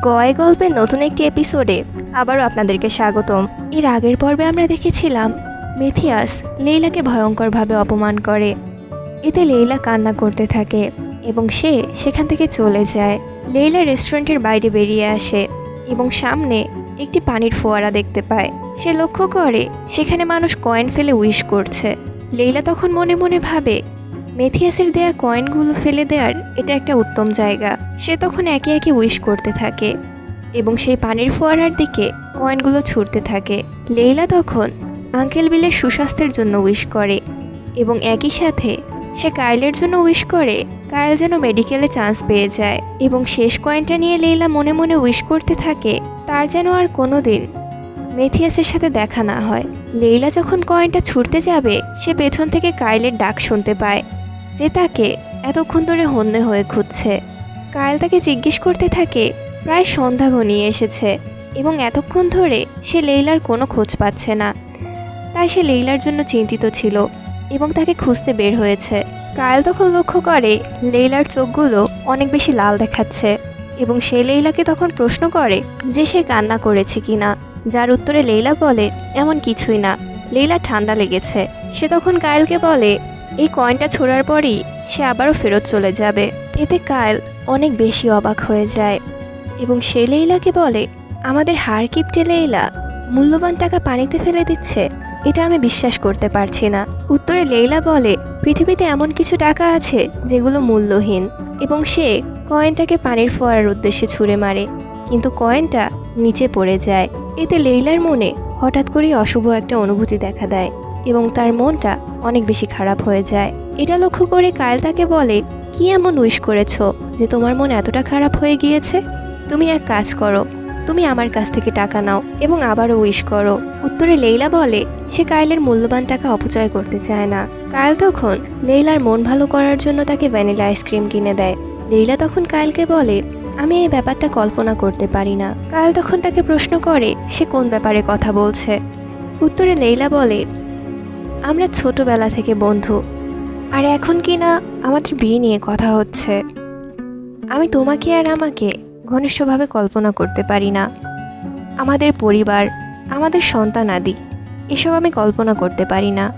গয় গল্পের নতুন একটি এপিসোডে আবারও আপনাদেরকে স্বাগতম। এর আগের পর্বে আমরা দেখেছিলাম, মেথিয়াস লেইলাকে ভয়ঙ্করভাবে অপমান করে। এতে লেইলা কান্না করতে থাকে এবং সে সেখান থেকে চলে যায়। লেইলা রেস্টুরেন্টের বাইরে বেরিয়ে আসে এবং সামনে একটি পানির ফোয়ারা দেখতে পায়। সে লক্ষ্য করে সেখানে মানুষ কয়েন ফেলে উইশ করছে। লেইলা তখন মনে মনে ভাবে মেথিয়াসের দেয়া কয়েনগুলো ফেলে দেওয়ার এটা একটা উত্তম জায়গা। সে তখন একে একে উইশ করতে থাকে এবং সেই পানির ফোয়ারার দিকে কয়েনগুলো ছুটতে থাকে। লেইলা তখন আঙ্কেল বিলের সুস্বাস্থ্যের জন্য উইশ করে এবং একই সাথে সে কাইলের জন্য উইশ করে, কাইল যেন মেডিকেলে চান্স পেয়ে যায় এবং শেষ কয়েনটা নিয়ে লেইলা মনে মনে উইশ করতে থাকে, তার যেন আর কোনো দিন মেথিয়াসের সাথে দেখা না হয়। লেইলা যখন কয়েনটা ছুটতে যাবে, সে পেছন থেকে কাইলের ডাক শুনতে পায়। যে তাকে এতক্ষণ ধরে হন্যে হয়ে খুঁজছে। কায়েল তাকে জিজ্ঞেস করতে থাকে, প্রায় সন্ধ্যা ঘনিয়ে এসেছে এবং এতক্ষণ ধরে সে লেইলার কোনো খোঁজ পাচ্ছে না। তাই সে লেইলার জন্য চিন্তিত ছিল এবং তাকে খুঁজতে বের হয়েছে। কায়েল তখন লক্ষ্য করে, লেইলার চোখগুলো অনেক বেশি লাল দেখাচ্ছে এবং সে লেইলাকে তখন প্রশ্ন করে যে সে কান্না করেছে কিনা, যার উত্তরে লেইলা বলে, এমন কিছুই না। লেইলা ঠান্ডা লেগেছে। সে তখন কায়েলকে বলে এই কয়েনটা ছোড়ার পরই সে আবারও ফেরত চলে যাবে। এতে কায়েল অনেক বেশি অবাক হয়ে যায় এবং সে লেইলাকে বলে, আমাদের হার কিপটে লেইলা মূল্যবান টাকা পানিতে ফেলে দিচ্ছে। এটা আমি বিশ্বাস করতে পারছি না। উত্তরে লেইলা বলে, পৃথিবীতে এমন কিছু টাকা আছে যেগুলো মূল্যহীন। এবং সে কয়েনটাকে পানির ফোয়ারার উদ্দেশ্যে ছুঁড়ে মারে, কিন্তু কয়েনটা নিচে পড়ে যায়। এতে লেইলার মনে হঠাৎ করেই অশুভ একটা অনুভূতি দেখা দেয়। এবং তার মনটা অনেক বেশি খারাপ হয়ে যায়। এটা লক্ষ্য করে কায়েল তাকে বলে, কি এমন উইশ করেছ যে তোমার মন এতটা খারাপ হয়ে গিয়েছে? তুমি এক কাজ করো, তুমি আমার কাছ থেকে টাকা নাও এবং আবারও উইশ করো। উত্তরে লেইলা বলে, সে কায়েলের মূল্যবান টাকা অপচয় করতে চায় না। কায়েল তখন লেইলার মন ভালো করার জন্য তাকে ভ্যানিলা আইসক্রিম কিনে দেয়। লেইলা তখন কায়েলকে বলে, আমি এই ব্যাপারটা কল্পনা করতে পারি না। কায়েল তখন তাকে প্রশ্ন করে, সে কোন ব্যাপারে কথা বলছে? উত্তরে লেইলা বলে আমরা ছোটবেলা থেকে বন্ধু। আর এখন কি না আমাদের বিয়ে নিয়ে কথা হচ্ছে। আমি তোমাকে আর আমাকে ঘনিষ্ঠভাবে কল্পনা করতে পারি না। আমাদের পরিবার, আমাদের সন্তান আদি, এসব আমি কল্পনা করতে পারি না।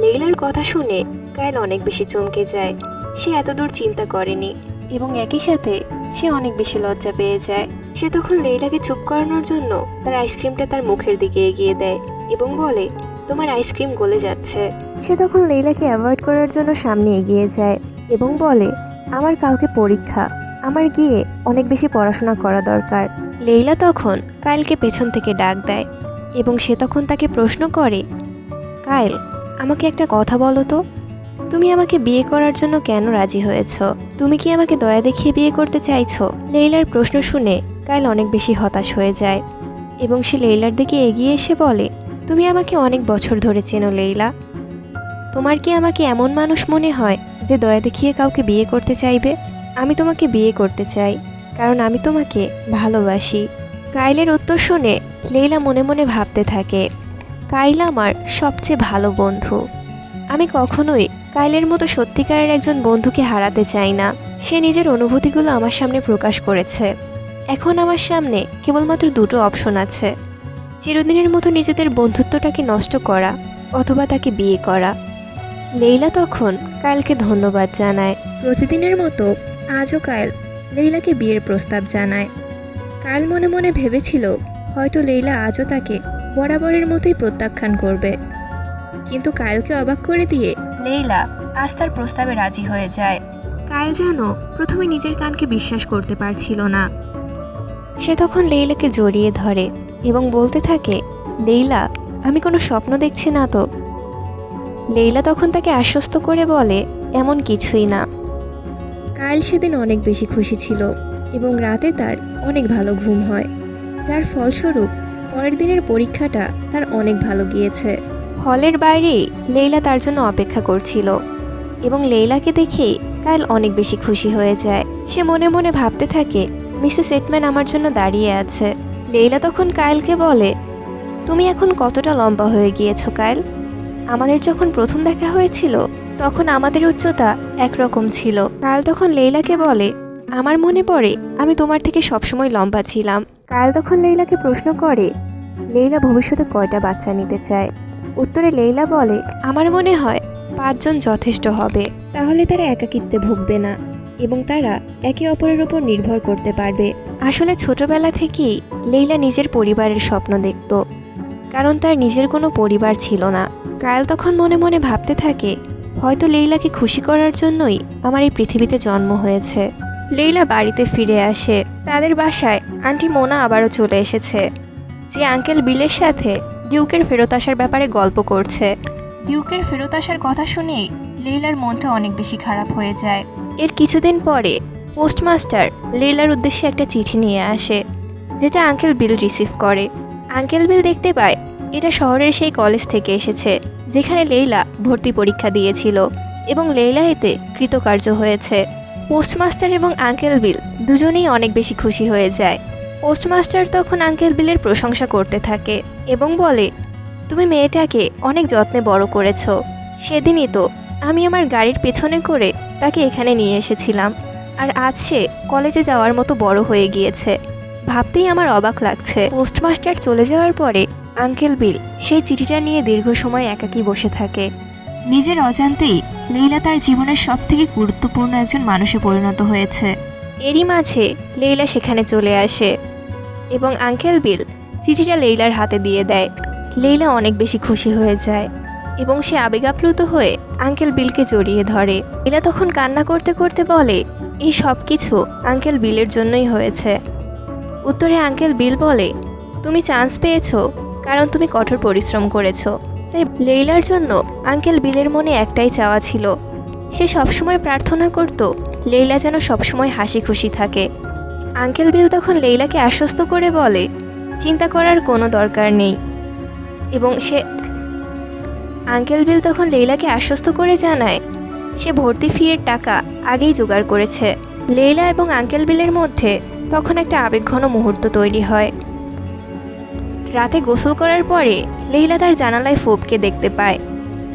লেইলার কথা শুনে কায়েল অনেক বেশি চমকে যায়। সে এতদূর চিন্তা করেনি এবং একই সাথে সে অনেক বেশি লজ্জা পেয়ে যায়। সে তখন লেইলাকে চুপ করানোর জন্য তার আইসক্রিমটা তার মুখের দিকে এগিয়ে দেয় এবং বলে তোমার আইসক্রিম গলে যাচ্ছে। সে তখন লেইলাকে অ্যাভয়েড করার জন্য সামনে এগিয়ে যায় এবং বলে আমার কালকে পরীক্ষা। আমার গিয়ে অনেক বেশি পড়াশোনা করা দরকার। লেইলা তখন কাইলকে পেছন থেকে ডাক দেয় এবং সে তখন তাকে প্রশ্ন করে কাইল আমাকে একটা কথা বলো তো। তুমি আমাকে বিয়ে করার জন্য কেন রাজি হয়েছ? তুমি কি আমাকে দয়া দেখিয়ে বিয়ে করতে চাইছো? লেইলার প্রশ্ন শুনে কাইল অনেক বেশি হতাশ হয়ে যায় এবং সে লেইলার দিকে এগিয়ে এসে বলে তুমি আমাকে অনেক বছর ধরে চেনো, লেইলা। তোমার কি আমাকে এমন মানুষ মনে হয় যে দয়া দেখিয়ে কাউকে বিয়ে করতে চাইবে? আমি তোমাকে বিয়ে করতে চাই, কারণ আমি তোমাকে ভালোবাসি। কাইলের উত্তর শুনে লেইলা মনে মনে ভাবতে থাকে, কাইলা আমার সবচেয়ে ভালো বন্ধু। আমি কখনোই কাইলের মতো সত্যিকারের একজন বন্ধুকে হারাতে চাই না। সে নিজের অনুভূতিগুলো আমার সামনে প্রকাশ করেছে। এখন আমার সামনে কেবলমাত্র দুটো অপশন আছে। চিরদিনের মতো নিজেদের বন্ধুত্বটাকে নষ্ট করা অথবা তাকে বিয়ে করা। লেইলা তখন কায়েলকে ধন্যবাদ জানায়। প্রতিদিনের মতো আজও কায়েল লেইলাকে বিয়ের প্রস্তাব জানায়। কায়েল মনে মনে ভেবেছিল, হয়তো লেইলা আজও তাকে বরাবরের মতোই প্রত্যাখ্যান করবে। কিন্তু কায়েলকে অবাক করে দিয়ে লেইলা আজ তার প্রস্তাবে রাজি হয়ে যায়। কায়েল যেন প্রথমে নিজের কানকে বিশ্বাস করতে পারছিল না। সে তখন লেইলাকে জড়িয়ে ধরে এবং বলতে থাকে, লেইলা, আমি কোনো স্বপ্ন দেখছি না তো? লেইলা তখন তাকে আশ্বস্ত করে বলে, এমন কিছুই না। কাল সেদিন অনেক বেশি খুশি ছিল এবং রাতে তার অনেক ভালো ঘুম হয়, যার ফলস্বরূপ পরের দিনের পরীক্ষাটা তার অনেক ভালো গিয়েছে। হলের বাইরেই লেইলা তার জন্য অপেক্ষা করছিল এবং লেইলাকে দেখেই কাইল অনেক বেশি খুশি হয়ে যায়। সে মনে মনে ভাবতে থাকে মিসেস এটম্যান আমার জন্য দাঁড়িয়ে আছে। লেইলা তখন কাইলকে বলে, তুমি এখন কতটা লম্বা হয়ে গিয়েছো কাইল? আমাদের যখন প্রথম দেখা হয়েছিল, তখন আমাদের উচ্চতা একরকম ছিল। কাল তখন লেইলাকে বলে, আমার মনে পড়ে আমি তোমার থেকে সবসময় লম্বা ছিলাম। কাল তখন লেইলাকে প্রশ্ন করে, লেইলা ভবিষ্যতে কয়টা বাচ্চা নিতে চায়? উত্তরে লেইলা বলে, আমার মনে হয় পাঁচজন যথেষ্ট হবে, তাহলে তারা একাকিত্বে ভুগবে না। এবং তারা একে অপরের উপর নির্ভর করতে পারবে। আসলে ছোটবেলা থেকেই লেইলা নিজের পরিবারের স্বপ্ন দেখত, কারণ তার নিজের কোনো পরিবার ছিল না। কায়াল তখন মনে মনে ভাবতে থাকে, হয়তো লেইলাকে খুশি করার জন্যই আমার এই পৃথিবীতে জন্ম হয়েছে। লেইলা বাড়িতে ফিরে আসে, তাদের বাসায় আন্টি মোনা আবারও চলে এসেছে, যে আঙ্কেল বিলের সাথে ডিউকের ফেরত আসার ব্যাপারে গল্প করছে। ডিউকের ফেরত আসার কথা শুনেই লেইলার মনটা অনেক বেশি খারাপ হয়ে যায়। এর কিছুদিন পরে পোস্টমাস্টার লেইলার উদ্দেশ্যে একটা চিঠি নিয়ে আসে, যেটা আঙ্কেল বিল রিসিভ করে। আঙ্কেল বিল দেখতে পায় এটা শহরের সেই কলেজ থেকে এসেছে, যেখানে লেইলা ভর্তি পরীক্ষা দিয়েছিল এবং লেইলা এতে কৃতকার্য হয়েছে। পোস্টমাস্টার এবং আঙ্কেল বিল দুজনেই অনেক বেশি খুশি হয়ে যায়। পোস্টমাস্টার তখন আঙ্কেল বিলের প্রশংসা করতে থাকে এবং বলে, তুমি মেয়েটাকে অনেক যত্নে বড় করেছ। সেদিনই তো আমি আমার গাড়ির পেছনে করে তাকে এখানে নিয়ে এসেছিলাম। আর আজ সে কলেজে যাওয়ার মতো বড় হয়ে গিয়েছে। ভাবতেই আমার অবাক লাগছে। পোস্টমাস্টার চলে যাওয়ার পরে আঙ্কেল বিল সেই চিঠিটা নিয়ে দীর্ঘ সময় একাকী বসে থাকে। নিজের অজান্তেই লেইলা তার জীবনের সব থেকে গুরুত্বপূর্ণ একজন মানুষে পরিণত হয়েছে। এরই মাঝে লেইলা সেখানে চলে আসে এবং আঙ্কেল বিল চিঠিটা লেইলার হাতে দিয়ে দেয়। লেইলা অনেক বেশি খুশি হয়ে যায় এবং সে আবেগাপ্লুত হয়ে আঙ্কেল বিলকে জড়িয়ে ধরে। লেইলা তখন কান্না করতে করতে বলে, এই সব কিছু আঙ্কেল বিলের জন্যই হয়েছে। উত্তরে আঙ্কেল বিল বলে, তুমি চান্স পেয়েছ, কারণ তুমি কঠোর পরিশ্রম করেছ। তাই লেইলার জন্য আঙ্কেল বিলের মনে একটাই চাওয়া ছিল। সে সবসময় প্রার্থনা করত, লেইলা যেন সবসময় হাসি খুশি থাকে। আঙ্কেল বিল তখন লেইলাকে আশ্বস্ত করে বলে, চিন্তা করার কোনো দরকার নেই। এবং সে আঙ্কেল বিল তখন লেইলাকে আশ্বস্ত করে জানায়, সে ভর্তি ফিয়ের টাকা আগেই জোগাড় করেছে। লেইলা এবং আঙ্কেল বিলের মধ্যে তখন একটা আবেগঘন মুহূর্ত তৈরি হয়। রাতে গোসল করার পরে লেইলা তার জানালায় ফোপকে দেখতে পায়,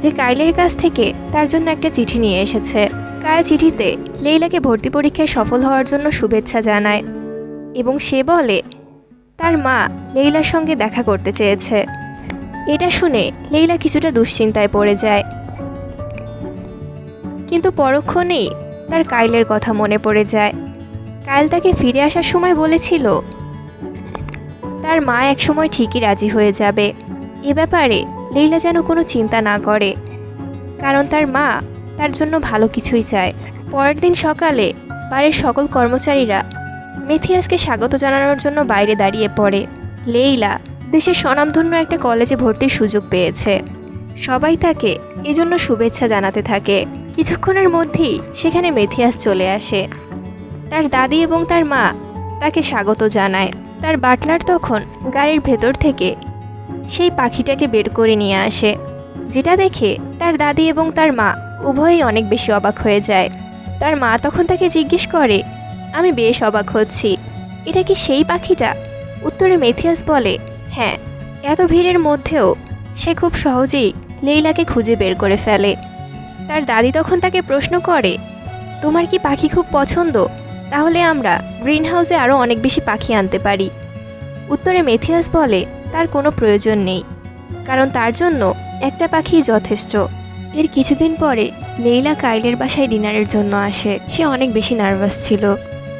যে কাইলের কাছ থেকে তার জন্য একটা চিঠি নিয়ে এসেছে। কাল চিঠিতে লেইলাকে ভর্তি পরীক্ষায় সফল হওয়ার জন্য শুভেচ্ছা জানায় এবং সে বলে, তার মা লেইলার সঙ্গে দেখা করতে চেয়েছে। এটা শুনে লেইলা কিছুটা দুশ্চিন্তায় পড়ে যায়। কিন্তু পরক্ষণেই তার কাইলের কথা মনে পড়ে যায়। কাইল তাকে ফিরে আসার সময় বলেছিল, তার মা একসময় ঠিকই রাজি হয়ে যাবে। এ ব্যাপারে লেইলা যেন কোনো চিন্তা না করে। কারণ তার মা তার জন্য ভালো কিছুই চায়। পরের দিন সকালে বাড়ির সকল কর্মচারীরা মেথিয়াসকে স্বাগত জানানোর জন্য বাইরে দাঁড়িয়ে পড়ে। লেইলা দেশের স্বনামধন্য একটা কলেজে ভর্তির সুযোগ পেয়েছে। সবাই তাকে এজন্য শুভেচ্ছা জানাতে থাকে। কিছুক্ষণের মধ্যেই সেখানে মেথিয়াস চলে আসে। তার দাদি এবং তার মা তাকে স্বাগত জানায়। তার বাটলার তখন গাড়ির ভেতর থেকে সেই পাখিটাকে বের করে নিয়ে আসে। যেটা দেখে তার দাদি এবং তার মা উভয়ই অনেক বেশি অবাক হয়ে যায়। তার মা তখন তাকে জিজ্ঞেস করে, আমি বেশ অবাক হচ্ছি। এটা কি সেই পাখিটা? উত্তরে মেথিয়াস বলে হ্যাঁ এত ভিড়ের মধ্যেও সে খুব সহজেই লেইলাকে খুঁজে বের করে ফেলে। তার দাদি তখন তাকে প্রশ্ন করে, তোমার কি পাখি খুব পছন্দ? তাহলে আমরা গ্রিন হাউসে আরও অনেক বেশি পাখি আনতে পারি। উত্তরে মেথিয়াস বলে, তার কোনো প্রয়োজন নেই, কারণ তার জন্য একটা পাখি যথেষ্ট। এর কিছুদিন পরে লেইলা কাইলের বাসায় ডিনারের জন্য আসে। সে অনেক বেশি নার্ভাস ছিল।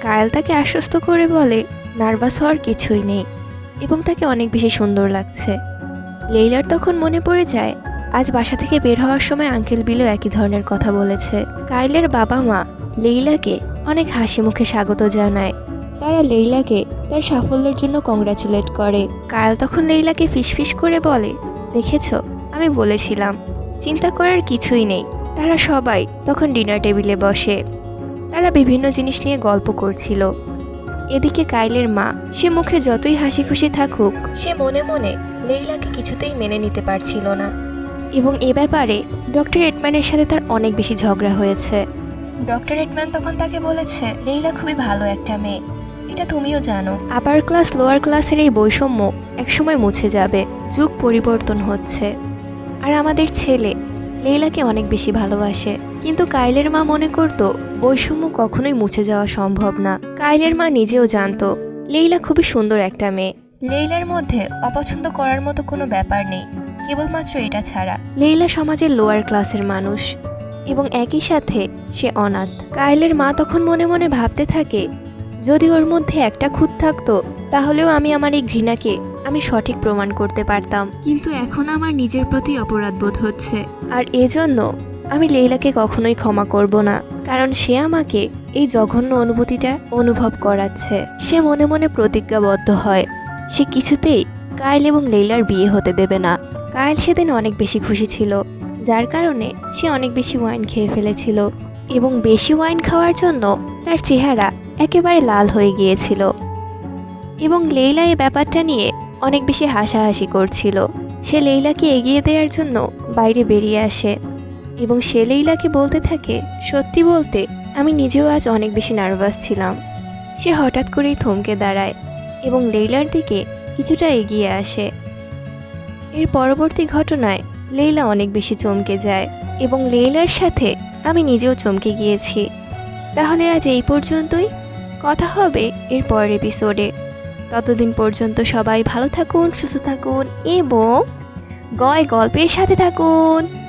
কায়েল তাকে আশ্বস্ত করে বলে, নার্ভাস হওয়ার কিছুই নেই। এবং তাকে অনেক বেশি সুন্দর লাগছে। লেইলার তখন মনে পড়ে যায়, আজ বাসা থেকে বের হওয়ার সময় আঙ্কেল বিলও একই ধরনের কথা বলেছে। কাইলের বাবা মা, লেইলাকে অনেক হাসি মুখে স্বাগত জানায়। তারা লেইলাকে তার সাফল্যের জন্য কংগ্রাচুলেট করে। কায়াল তখন লেইলাকে ফিসফিস করে বলে, দেখেছ, আমি বলেছিলাম, চিন্তা করার কিছুই নেই। তারা সবাই তখন ডিনার টেবিলে বসে। তারা বিভিন্ন জিনিস নিয়ে গল্প করছিল। এদিকে কাইলের মা, সে মুখে যতই হাসি খুশি থাকুক, সে মনে মনে লেইলাকে কিছুতেই মেনে নিতে পারছিল না। এবং এ ব্যাপারে ডক্টর এটম্যানের সাথে তার অনেক বেশি ঝগড়া হয়েছে। ডক্টর এটম্যান তখন তাকে বলেছে লেইলা খুবই ভালো একটা মেয়ে। এটা তুমিও জানো। আপার ক্লাস, লোয়ার ক্লাসের এই বৈষম্য একসময় মুছে যাবে। যুগ পরিবর্তন হচ্ছে। আর আমাদের ছেলে লেইলাকে অনেক বেশি ভালোবাসে। কিন্তু কাইলের মা মনে করত বৈষম্য কখনোই মুছে যাওয়া সম্ভব না। কাইলের মা নিজেও জানত লেইলা খুবই সুন্দর একটা মেয়ে। লেইলার মধ্যে অপছন্দ করার মতো কোনো ব্যাপার নেই কেবলমাত্র এটা ছাড়া। লেইলা সমাজের লোয়ার ক্লাসের মানুষ এবং একই সাথে সে অনাথ। কাইলের মা তখন মনে মনে ভাবতে থাকে যদি ওর মধ্যে একটা খুঁত থাকতো তাহলেও আমি আমার এই ঘৃণাকে আমি সঠিক প্রমাণ করতে পারতাম। কিন্তু এখন আমার নিজের প্রতি অপরাধ বোধ হচ্ছে। আর এজন্য আমি লেইলাকে কখনোই ক্ষমা করব না কারণ সে আমাকে এই জঘন্য অনুভূতিটা অনুভব করাচ্ছে। সে মনে মনে প্রতিজ্ঞাবদ্ধ হয়। সে কিছুতেই কায়েল এবং লেইলার বিয়ে হতে দেবে না। কায়েল সেদিন অনেক বেশি খুশি ছিল যার কারণে সে অনেক বেশি ওয়াইন খেয়ে ফেলেছিল। এবং বেশি ওয়াইন খাওয়ার জন্য তার চেহারা একেবারে লাল হয়ে গিয়েছিল। এবং লেইলা এই ব্যাপারটা নিয়ে অনেক বেশি হাসাহাসি করছিল। সে লেইলাকে এগিয়ে দেওয়ার জন্য বাইরে বেরিয়ে আসে এবং সে লেইলাকে বলতে থাকে, সত্যি বলতে, আমি নিজেও আজ অনেক বেশি নার্ভাস ছিলাম। সে হঠাৎ করেই থমকে দাঁড়ায় এবং লেইলার দিকে কিছুটা এগিয়ে আসে। এর পরবর্তী ঘটনায় লেইলা অনেক বেশি চমকে যায় এবং লেইলার সাথে আমি নিজেও চমকে গিয়েছি। তাহলে আজ এই পর্যন্তই। কথা হবে এর পরের এপিসোডে ততদিন পর্যন্ত সবাই ভালো থাকুন, সুস্থ থাকুন এবং গয় গল্পের সাথে থাকুন।